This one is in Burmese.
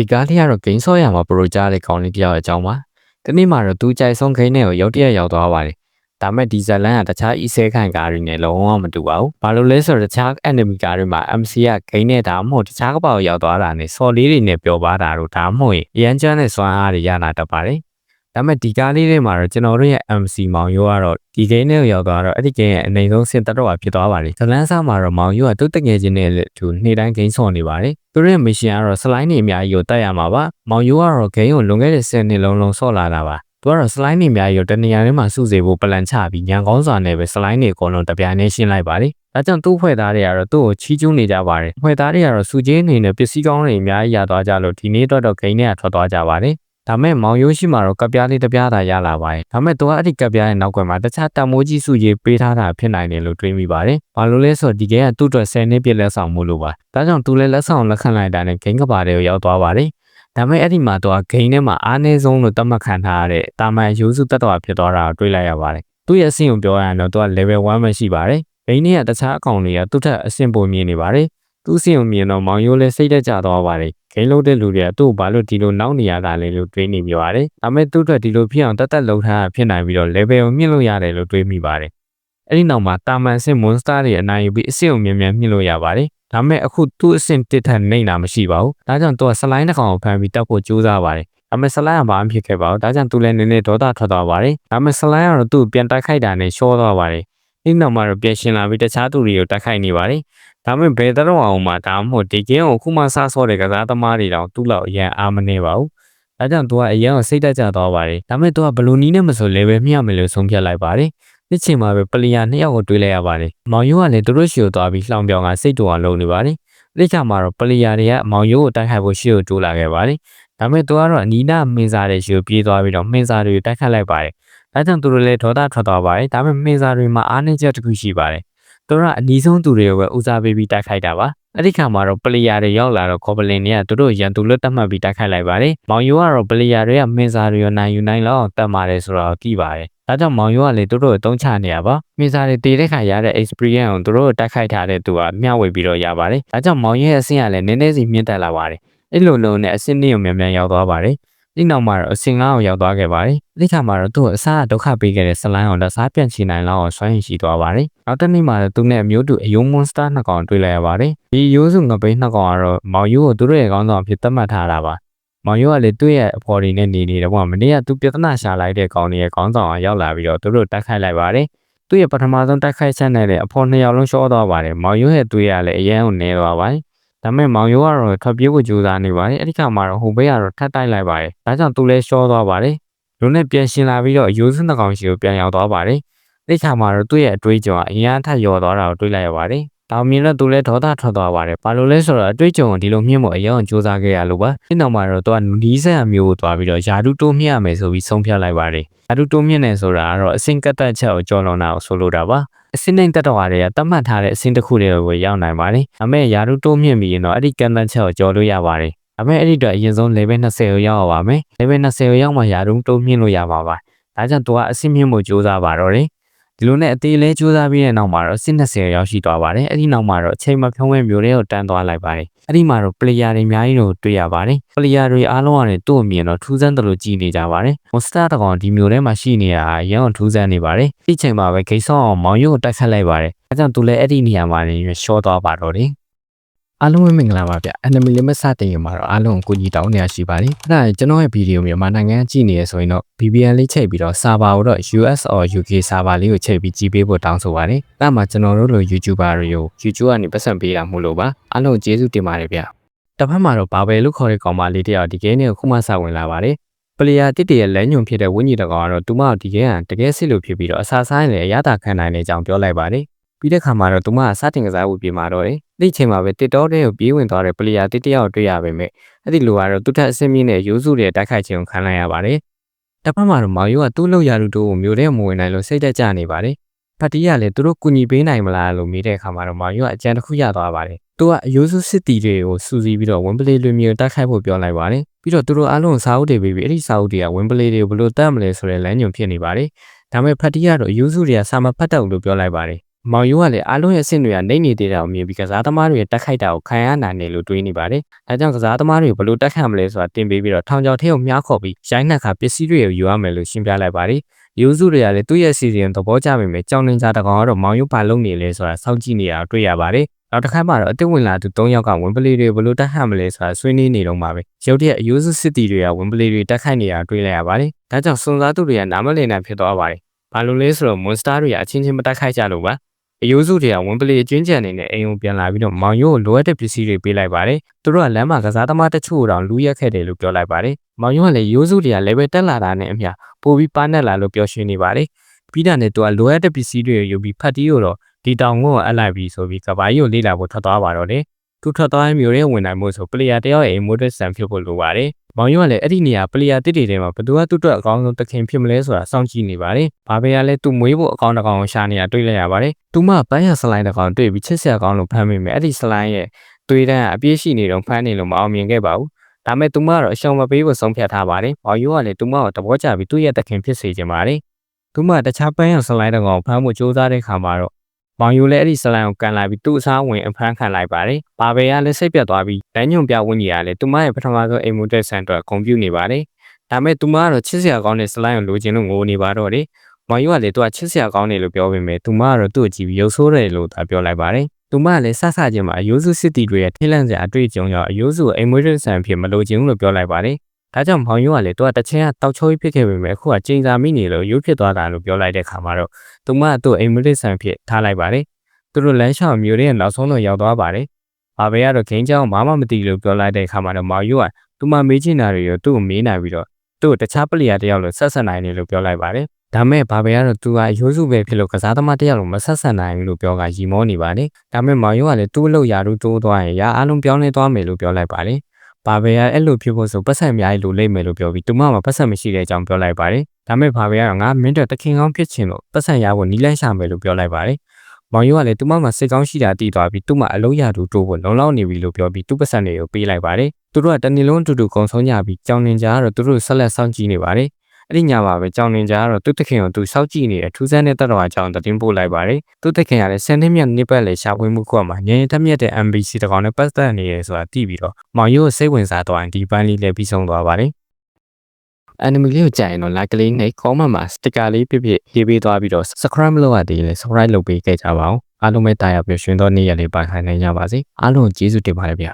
ဒီကားလေးကတော့ဂိမ်းဆော့ရမှာပရိုကြားတဲ့ကောင်းလေးတစ်ယောက်အကြောင်းပါဒီနေ့မှာတော့သူကြိုက်ဆုံးဂိမ်းနဲ့ကိုရုတ်တရက်ရောက်သွားပါတယ်ဒါမဲ့ဒီဇလန်ကတခြား e ဆဲခံကားတွေနဲ့လုံးဝမတူပါဘူးဘာလို့လဲဆိုတော့တခြား enemy ကားတွေမှာ MC ကဂိမ်းနဲ့ဒါမှမဟုတ်တခြားကပောက်ရောက်သွားတာနဲ့ဆော်လေးတွေနဲ့ပျော်ပါတာတို့ဒါမှမဟုတ်ရန်ချမ်းတဲ့စွမ်းအားတွေရလာတတ်ပါတယ် ဒါမဲ့ဒီကားလေးတွေမှာတော့ကျွန်တော်တို့ရဲ့ MC မောင်ရိုးကတော့ဒီဂိမ်းနဲ့ရောက်သွားတော့အဲ့ဒီဂိမ်းရဲ့အနေဆုံးစင်တက်တော့ဖြစ်သွားပါတယ်ဇလန်စားမှာတော့မောင်ရိုးကသူ့တငယ်ချင်းနဲ့သူနေ့တိုင်းဂိမ်းဆော်နေပါတယ်သူတို့ရဲ့ mission ကတော့ slide နေအများကြီးကိုတက်ရမှာပါမောင်ရိုးကတော့ဂိမ်းကိုလွန်ခဲ့တဲ့10နှစ်လုံးလုံးဆော့လာတာပါသူကတော့ slide နေအများကြီးကိုတနေရာထဲမှာစုစေဖို့ပလန်ချပြီးညံကောင်းစွာနဲ့ပဲ slide နေအကုန်လုံးတပြိုင်တည်းရှင်းလိုက်ပါတယ်ဒါကြောင့်သူ့ဖွဲ့သားတွေကတော့သူ့ကိုချီးကျူးနေကြပါတယ်ဖွဲ့သားတွေကတော့စူကြီးအနေနဲ့ပစ္စည်းကောင်းတွေအများကြီးရသွားကြလို့ဒီနေ့တော့တော့ဂိမ်းထဲကထွက်သွားကြပါတယ် ဒါမဲ့မောင်ရိုးရှိမှာတော့ကပ်ပြားလေးတစ်ပြားသာရလာပါတယ်။ဒါမဲ့သူကအဲ့ဒီကပ်ပြားရဲ့နောက်ကွယ်မှာတခြားတမိုးကြီးစုကြီးပေးထားတာဖြစ်နိုင်တယ်လို့တွေးမိပါတယ်။ဘာလို့လဲဆိုတော့ဒီကဲကသူ့အတွက်10နှစ်ပြည့်လက်ဆောင်မှုလို့ပါ။ဒါကြောင့်သူလည်းလက်ဆောင်လက်ခံလိုက်တာနဲ့ဂိမ်းကပါတွေကိုရောက်သွားပါတယ်။ဒါမဲ့အဲ့ဒီမှာသူကဂိမ်းထဲမှာအားနည်းဆုံးလို့သတ်မှတ်ခံထားရတဲ့တာမန်ရိုးစုတက်တော်ဖြစ်သွားတာကိုတွေးလိုက်ရပါတယ်။သူ့ရဲ့အဆင့်ကိုပြောရရင်တော့သူက level 1ပဲရှိပါတယ်။ဂိမ်းထဲကတခြားအကောင်တွေကသူ့ထက်အဆင့်ပိုမြင့်နေပါတယ်။ သူ့အဆင့်ကိုမြင်တော့မောင်ရိုးလည်းစိတ်သက်သာသွားပါတယ်ဂိမ်းလုံးတဲ့လူတွေကသူ့ကိုဘာလို့ဒီလိုနောက်နေရတာလဲလို့တွေးနေမိပါတယ်။ဒါပေမဲ့သူ့အတွက်ဒီလိုဖြစ်အောင်တတ်တတ်လှုပ်ထားတာဖြစ်နိုင်ပြီးတော့ level ကိုမြင့်လို့ရတယ်လို့တွေးမိပါတယ်။အဲ့ဒီနောက်မှာတာမန်အဆင့် monster တွေအနိုင်ယူပြီးအဆင့်ကိုမြန်မြန်မြင့်လို့ရပါတယ်။ဒါပေမဲ့အခုသူ့အဆင့်တစ်ထက်နှိမ့်တာမရှိပါဘူး။ဒါကြောင့်သူက slime တစ်ကောင်ကိုဖမ်းပြီးတက်ဖို့ကြိုးစားပါတယ်။ဒါပေမဲ့ slime ကဘာမှဖြစ်ခဲ့ပါဘူး။ဒါကြောင့်သူလည်းနည်းနည်းဒေါသထွက်သွားပါတယ်။ဒါပေမဲ့ slime ကတော့သူ့ကိုပြန်တိုက်ခိုက်တာနဲ့ရှော့သွားပါတယ်။ဒီနောက်မှာတော့ပြန်ရှင်လာပြီးတခြားသူတွေကိုတိုက်ခိုက်နေပါတယ်။ ဒါပေမဲ့ဘယ်တော့အောင်မှဒါမှမဟုတ်ဒီကင်းကိုခုမှစဆော့တဲ့ကစားသမားတွေတောင်သူ့လောက်အရန်အားမနေပါဘူး။ဒါကြောင့်သူကအရန်ကိုစိတ်တက်ကြသွားပါတယ်။ဒါပေမဲ့သူကဘလူနီးနဲ့မဆိုလဲပဲမျှမယ်လို့ဆုံးဖြတ်လိုက်ပါတယ်။ဒီချိန်မှာပဲပလီယာနှစ်ယောက်ကိုတွေးလိုက်ရပါတယ်။မောင်ယိုးကလည်းသူတို့ရှီကိုသွားပြီးလှောင်ပြောင်ကစိတ်တူအောင်လုပ်နေပါတယ်။ဒီချိန်မှာတော့ပလီယာတွေကမောင်ယိုးကိုတိုက်ခိုက်ဖို့ရှီကိုတိုးလာခဲ့ပါတယ်။ဒါပေမဲ့သူကတော့အနီးနားမင်းစားတဲ့ရှီကိုပြေးသွားပြီးတော့မင်းစားတွေကိုတိုက်ခိုက်လိုက်ပါတယ်။ဒါကြောင့်သူတို့လည်းဒေါသထွက်သွားပါတယ်။ဒါပေမဲ့မင်းစားတွေမှာအားနည်းချက်တစ်ခုရှိပါတယ်။ သူတို့ကအနီးဆုံးသူတွေကိုပဲဦးစားပေးပြီးတိုက်ခိုက်တာပါ။အဲ့ဒီခါမှာတော့ပလီယာတွေရောက်လာတော့ကော်ဘလင်တွေကသူတို့ရန်သူလွတ်တတ်မှတ်ပြီးတိုက်ခိုက်လိုက်ပါတယ်။မောင်ယိုကတော့ပလီယာတွေကမင်းစားတွေရောနိုင်ယူနိုင်လောက်အောင်တတ်ပါတယ်ဆိုတော့သိပါတယ်။ဒါကြောင့်မောင်ယိုကလည်းသူတို့ကိုတုံးချနေရပါ။မင်းစားတွေတည်တဲ့ခါရတဲ့ experience ကိုသူတို့တိုက်ခိုက်ထားတဲ့သူကမျှဝေပြီးတော့ရပါတယ်။ဒါကြောင့်မောင်ယိုရဲ့အဆင့်ကလည်းနည်းနည်းစီမြင့်တက်လာပါတယ်။အဲ့လိုလိုနဲ့အဆင့်နှစ်ကိုမြန်မြန်ရောက်သွားပါတယ်။ ဒီနောက်မှာတော့အစင်ငါးအောင်ရောက်သွားခဲ့ပါတယ်။ဒီခါမှာတော့သူ့အစားဒုက္ခပေးခဲ့တဲ့ဆလိုင်းအောင်လက်စားပြန်ချီနိုင်လောက်အောင်ဆွမ်းရင်ရှိသွားပါတယ်။နောက်တစ်နေ့မှာတော့သူနဲ့အမျိုးတူအယုံမွန်စတာနှစ်ကောင်တွေ့လိုက်ရပါတယ်။ဒီရိုးစုငပိန်းနှစ်ကောင်ကတော့မောင်ယိုးကိုသူတို့ရဲ့ကောင်းဆောင်အဖြစ်သတ်မှတ်ထားတာပါ။မောင်ယိုးကလည်းသူ့ရဲ့အဖော်တွေနဲ့နေနေတော့မနေ့ကသူပြဿနာရှာလိုက်တဲ့ကောင်တွေရဲ့ကောင်းဆောင်အောင်ရောက်လာပြီးတော့သူတို့တိုက်ခိုက်လိုက်ပါတယ်။သူ့ရဲ့ပထမဆုံးတိုက်ခိုက်ချက်နဲ့လည်းအဖော်နှစ်ယောက်လုံးရှော့သွားပါတယ်။မောင်ယိုးရဲ့သွေးကလည်းအရန်ကိုနေသွားပါတယ်။ ဒါပေမဲ့မောင်ရိုးကတော့ထွက်ပြေးဖို့ကြိုးစားနေပါတယ်။အဲ့ဒီခါမှာတော့ဟိုဘက်ကတော့ထပ်တိုက်လိုက်ပါတယ်။ဒါကြောင့်သူလည်းရှော့သွားပါတယ်။လူနဲ့ပြန်ရှင်လာပြီးတော့အယိုးစနှကောင်ရှိကိုပြန်ရောက်သွားပါတယ်။အဲ့ဒီခါမှာတော့သူ့ရဲ့အတွေးကြောကအရင်အထက်ရော်သွားတာကိုတွေးလိုက်ရပါတယ်။တောင်မြင်တော့သူလည်းဒေါသထွက်သွားပါတယ်။ဘာလို့လဲဆိုတော့အတွေ့အကြုံကိုဒီလိုမြင့်ဖို့အရင်ကစူးစမ်းခဲ့ရလို့ပါ။ဒီနောက်မှာတော့သူကနီးစက်အမျိုးကိုသွားပြီးတော့ယာဒူတိုးမြင့်ရမယ်ဆိုပြီးဆုံးဖြတ်လိုက်ပါတယ်။ယာဒူတိုးမြင့်နေဆိုတာကတော့အစင်ကတ်တက်ချက်ကိုကြော်လွန်တာကိုဆိုလိုတာပါ။ အစင်းနိုင်တက်တော်တွေကတတ်မှတ်ထားတဲ့အစင်းတစ်ခုတွေကိုရောက်နိုင်ပါတယ်။ဒါပေမဲ့ယာရုတိုးမြင့်ပြီးရင်တော့အဲ့ဒီကန်တန်ချက်ကိုကျော်လို့ရပါတယ်။ဒါပေမဲ့အဲ့ဒီတော့အရင်ဆုံး level 20ကိုရောက်ရပါမယ်။ level 20ကိုရောက်မှယာရုတိုးမြင့်လို့ရပါပါ။ဒါကြောင့်သူကအစင်းမြင့်ဖို့ကြိုးစားပါတော့တယ်။ ဒီလိုနဲ့အသေးလဲစူးစမ်းပြီးတဲ့နောက်မှာတော့စစ်20ရောက်ရှိသွားပါတယ်အဲ့ဒီနောက်မှာတော့အချိန်မဖြုံးဝဲမျိုးတွေကိုတန်းသွားလိုက်ပါတယ်အဲ့ဒီမှာတော့ player တွေအများကြီးတို့တွေ့ရပါတယ် player တွေအားလုံးကနေသူ့အမြင်တော့ထူးဆန်းတယ်လို့ကြည်နေကြပါတယ် monster တကောင်ဒီမျိုးထဲမှာရှိနေတာရန်အောင်ထူးဆန်းနေပါတယ်ဒီချိန်မှာပဲဂိတ်ဆောင်းအောင်မောင်ရုပ်ကိုတိုက်ခတ်လိုက်ပါတယ်အဲကြောင့်သူလည်းအဲ့ဒီနေရာမှာနေရှော့သွားပါတော့တယ် အားလုံးပဲမင်္ဂလာပါဗျ။ Enemy Limit စတင်ရမှာတော့အားလုံးကိုကိုကြီးတောင်းနေရရှိပါတယ်။အဲ့ဒါကျွန်တော်ရဲ့ဗီဒီယိုမြန်မာနိုင်ငံကြည့်နေရဆိုရင်တော့ VPN လေးချိန်ပြီးတော့ server ကိုတော့ US or UK server လေးကိုချိန်ပြီးကြည့်ပေးဖို့တောင်းဆိုပါတယ်။အဲ့မှာကျွန်တော်တို့လို YouTuber တွေကို YouTube ကနေပတ်စံပေးတာမို့လို့ပါ။အားလုံးကျေးဇူးတင်ပါတယ်ဗျ။တစ်ဖက်မှာတော့ဘာပဲလို့ခေါ်တဲ့ကောင်မလေးတယောက်ဒီ game ကိုခုမှစဝင်လာပါတယ်။ပလီယာတစ်တရဲ့လမ်းညွန်ဖြစ်တဲ့ဝင်းကြီးတကောင်ကတော့သူမဒီကဲကတကယ်စစ်လို့ဖြစ်ပြီးတော့အစာဆိုင်လည်းအရသာခံနိုင်တဲ့အကြောင်းပြောလိုက်ပါတယ် ပြီးတဲ့ခါမှာတော့သူမကစတင်ကစားဖို့ပြင်မာတော့တယ်။ဒီချိန်မှာပဲတစ်တော့တဲ့ကိုပြေးဝင်သွားတဲ့ပလီယာတစ်တယောက်တွေ့ရပေမဲ့အဲ့ဒီလိုကတော့သူထက်အဆင့်မြင့်တဲ့ရိုးစုတဲ့တိုက်ခိုက်ခြင်းကိုခံလိုက်ရပါတယ်။တစ်ဖက်မှာတော့မောင်ယိုကသူ့လောက်ရလူတို့ကိုမျိုးတဲ့မဝင်နိုင်လို့စိတ်သက်ကြနေပါတယ်။ဖတ်တီးကလည်းသူတို့ကူညီပေးနိုင်မလားလို့မေးတဲ့အခါမှာတော့မောင်ယိုကအကြံတစ်ခုရသွားပါတယ်။သူကအယိုးစုစစ်တီတွေကိုစူးစီးပြီးတော့ဝင်းပလေးလွင်မျိုးတိုက်ခိုက်ဖို့ပြောလိုက်ပါတယ်။ပြီးတော့သူတို့အားလုံးစာအုပ်တွေပေးပြီးအဲ့ဒီစာအုပ်တွေကဝင်းပလေးတွေကိုဘယ်လိုတတ်မလဲဆိုတဲ့လမ်းညွန်ဖြစ်နေပါတယ်။ဒါပေမဲ့ဖတ်တီးကတော့အယိုးစုတွေကစာမဖတ်တတ်ဘူးလို့ပြောလိုက်ပါတယ် မောင်ယိုးကလည်းအားလုံးရဲ့အဆင့်တွေကနှိမ့်နေသေးတာကိုမြင်ပြီးကစားသမားတွေရဲ့တက်ခိုက်တာကိုခံရနိုင်တယ်လို့တွေးနေပါတယ်။ဒါကြောင့်ကစားသမားတွေကိုဘယ်လိုတက်ခတ်မလဲဆိုတာတင်ပေးပြီးတော့ထောင်ချောက်ထဲကိုမြားခေါ်ပြီးရိုင်းနှက်ခါပစ္စည်းတွေကိုယူရမယ်လို့ရှင်းပြလိုက်ပါတယ်။ယူစုတွေကလည်းသူ့ရဲ့စီစဉ်သဘောကျပေမဲ့ကြောင်နေကြတကောင်ကတော့မောင်ယိုးဘာလုပ်နေလဲဆိုတာစောင့်ကြည့်နေတာတွေ့ရပါတယ်။နောက်တစ်ခါမှတော့အစ်စ်ဝင်လာသူ၃ယောက်ကဝင်ပလီတွေဘယ်လိုတက်ခတ်မလဲဆိုတာဆွေးနွေးနေတော့မှာပဲ။ရုတ်တရက်အယူစုစစ်တီတွေကဝင်ပလီတွေတက်ခိုက်နေတာတွေ့လိုက်ရပါတယ်။ဒါကြောင့်စွန်စားသူတွေကနားမလည်နိုင်ဖြစ်သွားပါတယ်။ဘာလို့လဲဆိုတော့မွန်စတာတွေကအချင်းချင်းမတက်ခိုက်ကြလို့ပါ။ အယိုးစုတွေကဝင်ပလီအကျွင်းကျန်နေတဲ့အိမ်ကိုပြန်လာပြီးတော့မောင်ရိုးကိုလိုအပ်တဲ့ပစ္စည်းတွေပေးလိုက်ပါတယ်။သူတို့ကလမ်းမှာကစားသမားတချို့တောင်လူရက်ခဲ့တယ်လို့ပြောလိုက်ပါတယ်။မောင်ရိုးကလည်းရိုးစုတွေက level တက်လာတာနဲ့အမျှပိုပြီးပါနဲ့လာလို့ပြောရှင်းနေပါတယ်။ပြီးတာနဲ့သူကလိုအပ်တဲ့ပစ္စည်းတွေကိုယူပြီးဖတ်တီးကိုတော့ဒီတောင်ကိုအပ်လိုက်ပြီးဆိုပြီးကဘာကြီးကိုလေ့လာဖို့ထွက်သွားပါတော့တယ်။သူထွက်သွားရင်မျိုးရဲဝင်နိုင်မှုဆိုပလေယာတယောက်ရဲ့ emotive ဆန်ဖြစ်ဖို့လိုပါတယ်။ မောင်ရိုးကလည်းအဲ့ဒီနေရာပလေယာတစ်တွေထဲမှာဘယ်သူကသူ့အတွက်အကောင်းဆုံးတခင်ဖြစ်မလဲဆိုတာစောင့်ကြည့်နေပါတယ်။ဘာပဲရလဲသူ့မွေးဖို့အကောင်းတစ်ကောင်ကိုရှာနေတာတွေ့လိုက်ရပါတယ်။သူမှပန်းရစလိုင်းတစ်ကောင်တွေ့ပြီးချစ်စရာကောင်းလို့ဖမ်းမိမယ်။အဲ့ဒီစလိုင်းရဲ့သွေးတန်းကအပြည့်ရှိနေတော့ဖမ်းနေလို့မအောင်မြင်ခဲ့ပါဘူး။ဒါမဲ့သူမကတော့အရှုံးမပေးဖို့ဆုံးဖြတ်ထားပါတယ်။မောင်ရိုးကလည်းသူမကိုသဘောကျပြီးသူ့ရဲ့တခင်ဖြစ်စေချင်ပါတယ်။သူမတခြားပန်းရစလိုင်းတစ်ကောင်ကိုဖမ်းဖို့ကြိုးစားတဲ့ခါမှာတော့ မောင်ယူလည်းအဲ့ဒီဆလန်ကိုကန်လာပြီးသူ့အစားဝင်အဖမ်းခံလိုက်ပါတယ်။ဘာပဲရလည်းစိတ်ပြတ်သွားပြီးတန်းညွန်ပြဝင်းကြီးကလည်းသူမရဲ့ပထမဆုံးအိမ်မူတက်ဆန်အတွက်ဂုံပြူနေပါတယ်။ဒါမဲ့သူမကတော့ချစ်စရာကောင်းတဲ့ဆလန်ကိုလိုချင်လို့ငိုနေပါတော့တယ်။မောင်ယူကလည်းသူကချစ်စရာကောင်းတယ်လို့ပြောပေမဲ့သူမကတော့သူ့ကိုကြည့်ပြီးရုပ်ဆိုးတယ်လို့သာပြောလိုက်ပါတယ်။သူမကလည်းဆဆချင်းမှာအယိုးစုစစ်တီတွေရဲ့ထိလန့်စရာအတွေ့အကြုံကြောင့်အယိုးစုကိုအိမ်မွေးတဲ့ဆန်ဖြစ်မလိုချင်ဘူးလို့ပြောလိုက်ပါတယ်။ ဒါကြောင့်မောင်ယိုးကလည်းသူကတချင်ကတောက်ချိုးဖြစ်ခဲ့ပေမဲ့အခုကကျင်းစာမိနေလို့ရုပ်ဖြစ်သွားတာလို့ပြောလိုက်တဲ့ခါမှာတော့သူမကသူ့အိမ်မွေးတဲ့ဆန်ဖြစ်ထားလိုက်ပါတယ်။သူတို့လမ်းလျှောက်မျိုးရဲ့နောက်ဆုံးတော့ရောက်သွားပါတယ်။ဘာပဲကတော့ဂိမ်းချောင်းဘာမှမသိလို့ပြောလိုက်တဲ့အခါမှာတော့မောင်ယိုးကသူမမေးချင်တာတွေရောသူ့ကိုမေးနိုင်ပြီးတော့သူ့ကိုတခြားပလီယာတယောက်လိုဆက်ဆက်နိုင်တယ်လို့ပြောလိုက်ပါတယ်။ဒါမဲ့ဘာပဲကတော့သူကအယိုးစုပဲဖြစ်လို့ကစားသမားတယောက်လိုမဆက်ဆက်နိုင်ဘူးလို့ပြောကရီမောနေပါတယ်။ဒါမဲ့မောင်ယိုးကလည်းသူ့အလုပ်ရာထူးတိုးသွားရင်ရာအားလုံးပြောင်းလဲသွားမယ်လို့ပြောလိုက်ပါတယ်။ ဘာပဲကအဲ့လိုဖြစ်ဖို့ဆိုပတ်ဆက်အများကြီးလိုလိမ့်မယ်လို့ပြောပြီးသူမမှာပတ်ဆက်မရှိတဲ့အကြောင်းပြောလိုက်ပါတယ်။ဒါမဲ့ဘာပဲကတော့ငါမင်းတို့တခင်ကောင်းဖြစ်ချင်လို့ပတ်ဆက်ရဖို့နီးလန်းရှာမယ်လို့ပြောလိုက်ပါတယ်။မောင်ယိုးကလည်းသူမမှာစိတ်ကောင်းရှိတာတည်သွားပြီးသူမအလုံးရတူတိုးဖို့လုံလောက်နေပြီလို့ပြောပြီးသူ့ပတ်စံတွေကိုပေးလိုက်ပါတယ်။သူတို့ကတနေ့လုံးအတူတူကုံဆုံးကြပြီးကြောင်နေကြကတော့သူတို့ဆက်လက်စောင့်ကြည့်နေပါတယ်။ အဲ့ဒီညမှာပဲကြောင်နေကြကတော့သူ့တခင်ကိုသူစောင့်ကြည့်နေတဲ့ထူးဆန်းတဲ့တတော်အကြောင်းသတင်းပို့လိုက်ပါတယ်။သူ့တခင်ကလည်းဆန်နှစ်မြတ်နှစ်ပတ်လေရှာဖွေမှုကွက်မှာငြင်းထက်မြက်တဲ့ MBC တကောင်နဲ့ပတ်သက်နေရဆိုတာသိပြီးတော့မောင်ယိုးကိုစိတ်ဝင်စားသွားရင်ဒီပန်းလေးလည်းပြီးဆုံးသွားပါတယ်။ anime လေးကိုကြိုက်ရင်တော့ like လေးနဲ့ comment မှာ sticker လေးပြပြရေးပေးသွားပြီးတော့ subscribe မလုပ်ရသေးရင်လည်း subscribe လုပ်ပေးခဲ့ကြပါဦးအားလုံးပဲတာယာပျော်ရွှင်သောနေ့ရက်လေးပါခိုင်နိုင်ကြပါစေအားလုံးကိုကျေးဇူးတင်ပါတယ်ဗျာ